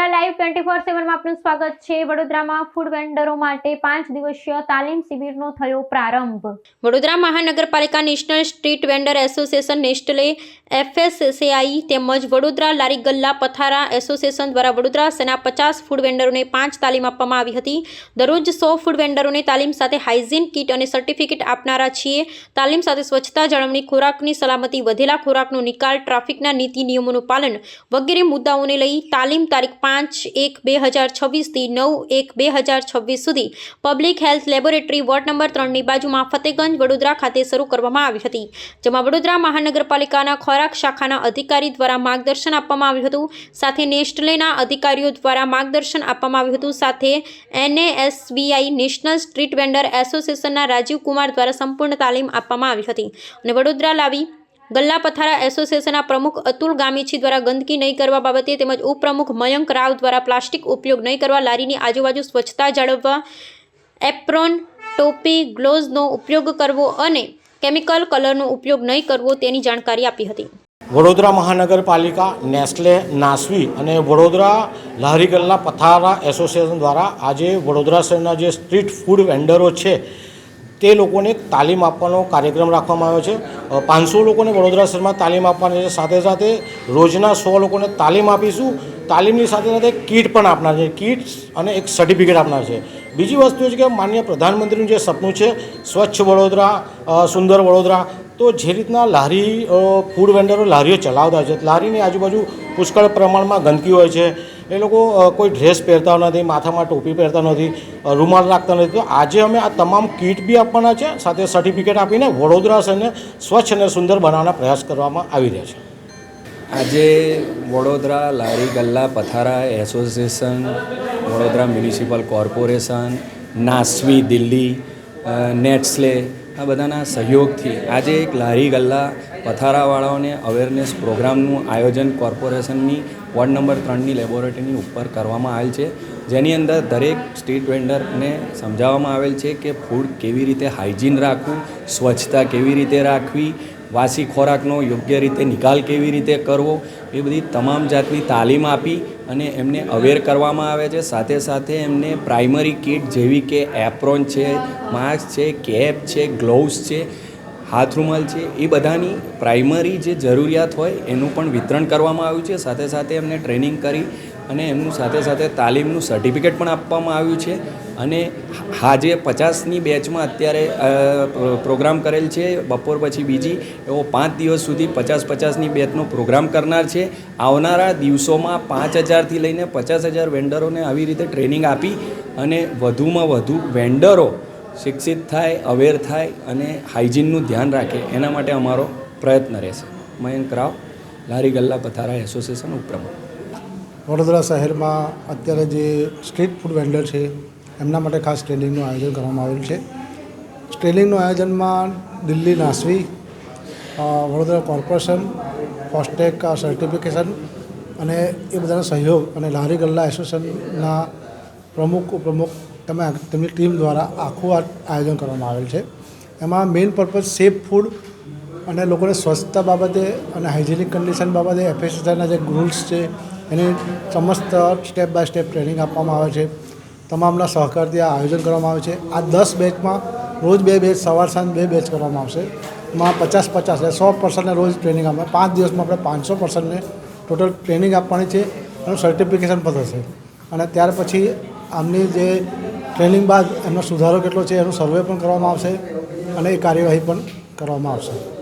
Vadodara live twenty four સેવનમાં આપનું સ્વાગત છે. વડોદરામાં ફૂડ વેન્ડરો માટે પાંચ દિવસીય તાલીમ શિબિરનો થયો પ્રારંભ. વડોદરા મહાનગરપાલિકા national street vendor association Nestle FSCI તેમજ વડોદરા લારી ગલ્લા પથારા એસોસિએશન દ્વારા વડોદરા સેના પચાસ ફૂડ વેન્ડરોને પાંચ તાલીમ આપવામાં આવી હતી. દરરોજ સો ફૂડ વેન્ડરોને તાલીમ સાથે હાઇજીન કીટ અને સર્ટિફિકેટ આપનારા છીએ. તાલીમ સાથે સ્વચ્છતા જાળવણી, ખોરાકની સલામતી, વધેલા ખોરાકનો નિકાલ ટ્રાફિકના નીતિ નિયમોનું પાલન વગેરે મુદ્દાઓને લઈ તાલીમ તારીખ પાંચ એક બે હજાર છવ્વીસથી નવ એક બે હજાર છવ્વીસ સુધી public health laboratory ward number ત્રણની બાજુમાં ફતેગંજ વડોદરા ખાતે શરૂ કરવામાં આવી હતી, જેમાં વડોદરા મહાનગરપાલિકાના ખોરાક શાખાના અધિકારી દ્વારા માર્ગદર્શન આપવામાં આવ્યું હતું, સાથે નેસ્ટલેના અધિકારીઓ દ્વારા માર્ગદર્શન આપવામાં આવ્યું હતું, સાથે એનએએસબીઆઈ નેશનલ સ્ટ્રીટ વેન્ડર એસોસિએશનના રાજીવ કુમાર દ્વારા સંપૂર્ણ તાલીમ આપવામાં આવી હતી અને વડોદરા લાવી ગલ્લા પથારા એસોસિએશનના પ્રમુખ અતુલ ગામીછી દ્વારા ગંદકી નહીં કરવા બાબતે તેમજ ઉપપ્રમુખ મયંક રાવ દ્વારા પ્લાસ્ટિક ઉપયોગ નહીં કરવા લારીની આજુબાજુ સ્વચ્છતા જાળવવા એપ્રોન, ટોપી, ગ્લોવ્સનો ઉપયોગ કરવો અને કેમિકલ કલરનો ઉપયોગ નહીં કરવો તેની જાણકારી આપી હતી. વડોદરા મહાનગરપાલિકા, નેસ્લે, નાસવી અને વડોદરા લારી ગલ્લા પથારા એસોસિએશન દ્વારા આજે વડોદરા શહેરના જે સ્ટ્રીટ ફૂડ વેન્ડરો છે તે લોકોને તાલીમ આપવાનો કાર્યક્રમ રાખવામાં આવ્યો છે. પાંચસો લોકોને વડોદરા શહેરમાં તાલીમ આપવાની છે. સાથે સાથે રોજના સો લોકોને તાલીમ આપીશું. તાલીમની સાથે સાથે કીટ પણ આપનાર છે. કીટ અને એક સર્ટિફિકેટ આપનાર છે. બીજી વસ્તુ છે કે માન્ય પ્રધાનમંત્રીનું જે સપનું છે, સ્વચ્છ વડોદરા સુંદર વડોદરા, તો જે રીતના લારી ફૂડ વેન્ડરો લારીઓ ચલાવતા છે. લારીની આજુબાજુ પુષ્કળ પ્રમાણમાં ગંદકી હોય છે. એ લોકો કોઈ ડ્રેસ પહેરતા નથી, માથામાં ટોપી પહેરતા નથી રૂમાલ રાખતા નથી. આજે અમે આ તમામ કીટ બી આપવાના છે, સાથે સર્ટિફિકેટ આપીને વડોદરા શહેરને સ્વચ્છ અને સુંદર બનાવવાના પ્રયાસ કરવામાં આવી રહ્યા છે. આજે વડોદરા લારી ગલ્લા પથારા association, Vadodara municipal corporation, NASVI, Delhi Nestle આ બધાના સહયોગથી આજે એક લારી ગલ્લા પથારાવાળાઓને અવેરનેસ પ્રોગ્રામનું આયોજન કોર્પોરેશનની વોર્ડ નંબર ત્રણની લેબોરેટરીની ઉપર કરવામાં આવેલ છે. જેની અંદર દરેક સ્ટ્રીટ વેન્ડરને સમજાવવામાં આવેલ છે કે ફૂડ કેવી રીતે હાઇજીન રાખવું, સ્વચ્છતા કેવી રીતે રાખવી, વાસી ખોરાકનો યોગ્ય રીતે નિકાલ કેવી રીતે કરવો, એ બધી તમામ જાતની તાલીમ આપી અને એમને અવેર કરવામાં આવે છે. સાથે સાથે એમને પ્રાઇમરી કિટ જેવી કે એપ્રોન છે માસ્ક છે કેપ છે ગ્લોવ્સ છે હાથ રૂમાલ છે, એ બધાની પ્રાઇમરી જે જરૂરિયાત હોય, એનું પણ વિતરણ કરવામાં આવ્યું છે. સાથે સાથે એમને ટ્રેનિંગ કરી અને એમનું સાથે સાથે તાલીમનું સર્ટિફિકેટ પણ આપવામાં આવ્યું છે. અને આજે પચાસની બેચમાં અત્યારે પ્રોગ્રામ કરેલ છે, બપોર પછી બીજી, એવો પાંચ દિવસ સુધી પચાસ પચાસની બેચનો પ્રોગ્રામ કરનાર છે. આવનારા દિવસોમાં પાંચ હજારથી લઈને પચાસ હજાર વેન્ડરોને આવી રીતે ટ્રેનિંગ આપી અને વધુમાં વધુ વેન્ડરો શિક્ષિત થાય અવેર થાય અને હાઇજીનનું ધ્યાન રાખે, એના માટે અમારો પ્રયત્ન રહેશે. મયંક રાવ, લારી ગલ્લા પથારા એસોસિએશન ઉપપ્રમુખ. વડોદરા શહેરમાં અત્યારે જે સ્ટ્રીટ ફૂડ વેન્ડર છે, એમના માટે ખાસ ટ્રેનિંગનું આયોજન કરવામાં આવેલું છે. ટ્રેનિંગનું આયોજનમાં Delhi NASVI Vadodara corporation FoSTaC certification અને એ બધાનો સહયોગ અને લારી ગલ્લા એસોસિએશનના પ્રમુખ, ઉપપ્રમુખ તમે તેમની ટીમ દ્વારા આખું આ આયોજન કરવામાં આવેલ છે. એમાં મેઇન પર્પઝ સેફ ફૂડ અને લોકોને સ્વચ્છતા બાબતે અને હાઇજેનિક કન્ડિશન બાબતે એફએસએસઆઈના જે રૂલ્સ છે, એની સમસ્ત સ્ટેપ બાય સ્ટેપ ટ્રેનિંગ આપવામાં આવે છે. તમામના સહકારથી આ આયોજન કરવામાં આવે છે. આ દસ બેચમાં રોજ બે બેચ સવાર સાંજ બે બેચ કરવામાં આવશે. એમાં પચાસ પચાસ એટલે સો પર્સન્ટને રોજ ટ્રેનિંગ આપે. પાંચ દિવસમાં આપણે પાંચસો પર્સન્ટને ટોટલ ટ્રેનિંગ આપવાની છે એનું સર્ટિફિકેશન પણ થશે. અને ત્યાર પછી આમની જે ટ્રેનિંગ બાદ એમનો સુધારો કેટલો છે એનો સર્વે પણ કરવામાં આવશે અને એ કાર્યવાહી પણ કરવામાં આવશે.